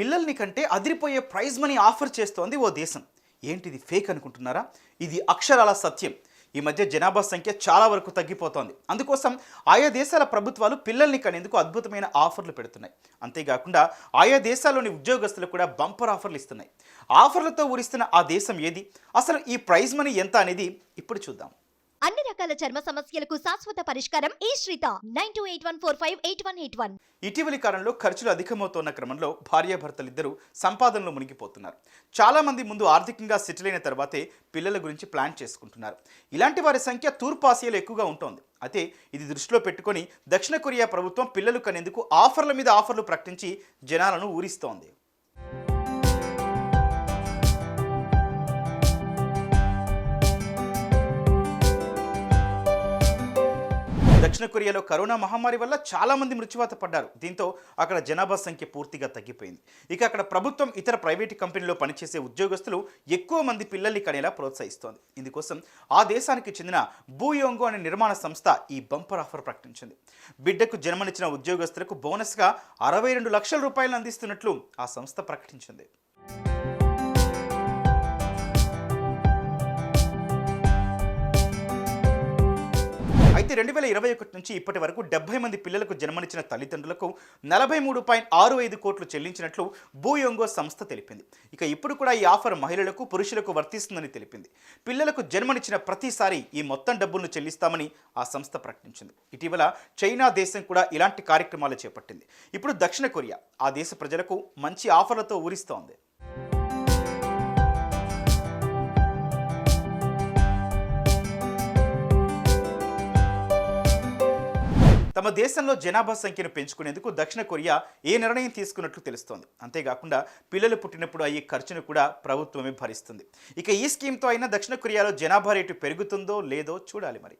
పిల్లల్ని కంటే అదిరిపోయే ప్రైజ్ మనీ ఆఫర్ చేస్తోంది ఓ దేశం. ఏంటిది ఫేక్ అనుకుంటున్నారా? ఇది అక్షరాల సత్యం. ఈ మధ్య జనాభా సంఖ్య చాలా వరకు తగ్గిపోతోంది. అందుకోసం ఆయా దేశాల ప్రభుత్వాలు పిల్లల్ని కనేందుకు అద్భుతమైన ఆఫర్లు పెడుతున్నాయి. అంతేకాకుండా ఆయా దేశాల్లోని ఉద్యోగస్తులు కూడా బంపర్ ఆఫర్లు ఇస్తున్నాయి. ఆఫర్లతో ఊరిస్తున్న ఆ దేశం ఏది? అసలు ఈ ప్రైజ్ మనీ ఎంత అనేది ఇప్పుడు చూద్దాం. అన్ని రకాల చర్మ సమస్యలకు శాశ్వత పరిష్కారం ఈ Shritha. Nine two eight one four five eight one eight one. ఇటీవలి కాలంలో ఖర్చులు అధికమవుతున్న క్రమంలో భార్యాభర్తలిద్దరూ సంపాదనలో మునిగిపోతున్నారు. చాలా మంది ముందు ఆర్థికంగా సెటిల్ అయిన తర్వాతే పిల్లల గురించి ప్లాన్ చేసుకుంటున్నారు. ఇలాంటి వారి సంఖ్య తూర్పు ఆసియాలో ఎక్కువగా ఉంటుంది. అయితే ఇది దృష్టిలో పెట్టుకొని దక్షిణ కొరియా ప్రభుత్వం పిల్లలు కనేందుకు ఆఫర్ల మీద ఆఫర్లు ప్రకటించి జనాలను ఊరిస్తోంది. దక్షిణ కొరియాలో కరోనా మహమ్మారి వల్ల చాలామంది మృత్యువాత పడ్డారు. దీంతో అక్కడ జనాభా సంఖ్య పూర్తిగా తగ్గిపోయింది. ఇక అక్కడ ప్రభుత్వం ఇతర ప్రైవేటు కంపెనీలో పనిచేసే ఉద్యోగస్తులు ఎక్కువ మంది పిల్లల్ని కనేలా ప్రోత్సహిస్తోంది. ఇందుకోసం ఆ దేశానికి చెందిన బూయోంగో అనే నిర్మాణ సంస్థ ఈ బంపర్ ఆఫర్ ప్రకటించింది. బిడ్డకు జన్మనిచ్చిన ఉద్యోగస్తులకు బోనస్గా అరవై రెండు లక్షల రూపాయలు అందిస్తున్నట్లు ఆ సంస్థ ప్రకటించింది. అయితే రెండు వేల ఇరవై ఒకటి నుంచి ఇప్పటి వరకు డెబ్బై మంది పిల్లలకు జన్మనిచ్చిన తల్లిదండ్రులకు నలభై మూడు పాయింట్ ఆరు ఐదు కోట్లు చెల్లించినట్లు భూయోంగో సంస్థ తెలిపింది. ఇక ఇప్పుడు కూడా ఈ ఆఫర్ మహిళలకు పురుషులకు వర్తిస్తుందని తెలిపింది. పిల్లలకు జన్మనిచ్చిన ప్రతిసారి ఈ మొత్తం డబ్బులను చెల్లిస్తామని ఆ సంస్థ ప్రకటించింది. ఇటీవల చైనా దేశం కూడా ఇలాంటి కార్యక్రమాలు చేపట్టింది. ఇప్పుడు దక్షిణ కొరియా ఆ దేశ ప్రజలకు మంచి ఆఫర్లతో ఊరిస్తోంది. తమ దేశంలో జనాభా సంఖ్యను పెంచుకునేందుకు దక్షిణ కొరియా ఏ నిర్ణయం తీసుకున్నట్లు తెలుస్తోంది. అంతేకాకుండా పిల్లలు పుట్టినప్పుడు అయ్యే ఖర్చును కూడా ప్రభుత్వమే భరిస్తుంది. ఇక ఈ స్కీమ్తో అయినా దక్షిణ కొరియాలో జనాభా రేటు పెరుగుతుందో లేదో చూడాలి మరి.